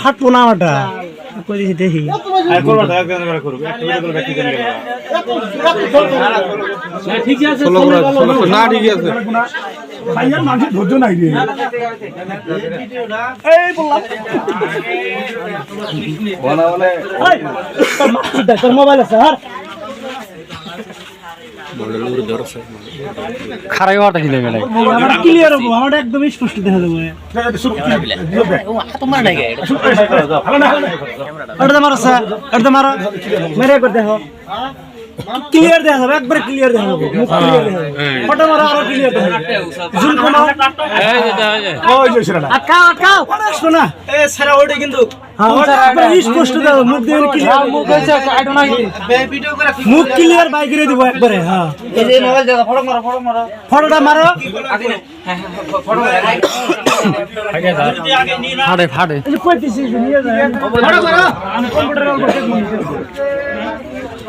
ফাটবো না ওটা কই দিছি দেখি না ঠিক আছে ভাইয়ার মানুষের ধৈর্য নাই রে। এই বললাম। এই, তোর তোর মোবাইল আছে আর খারাই হওয়াটা কি লেগে নাই? আমার ক্লিয়ার হব আমার একদম স্পষ্ট দেখা যাবে ওটা তো মারো স্যার। ওটা মারো। মেরে একবার দেখো। ক্লিয়ার দেখা যাবে একবার ক্লিয়ার দেখা যাবে মুখ ক্লিয়ার দেখা যাবে। ফটো মারো আরও ক্লিয়ার দেখা যাবে। জুম কমাও আটকাও আটকাও। আসতো না। হ্যাঁ, ওটা একবার স্পষ্ট দেখো মুখ দিয়ে ক্লিয়ার মুখ হয়েছে মুখ ক্লিয়ার বাইকেরে দিব একবারে হ্যাঁ। ফটোটা মারো। ফাটে ফাটে এই যে কইতেছি যে নিয়ে যায় ফটো করো আমি কম্পিউটারে অল্প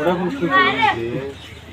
ওরকম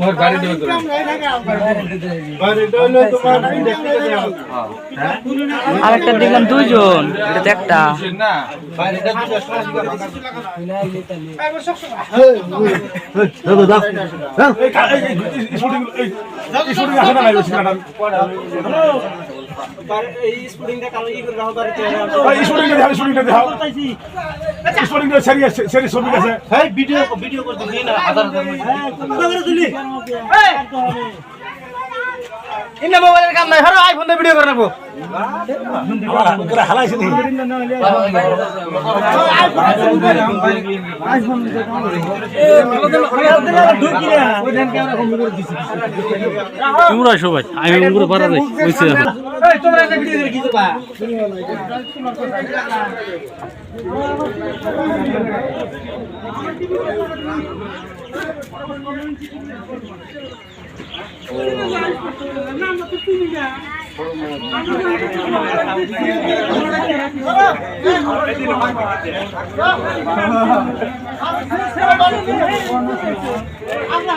প্রোডাক্টটা আরেকটা দেখলাম দুইজন এটা তো একটা ইন্না মোবাইলের কাম নাই হারো আইফোন দিয়ে ভিডিও করে রাখব তোমরা সবাই আমি উঙ্গুর পারা যাই বুঝছি ওই তোমরা একটা ভিডিও দেখি তো বা আমরা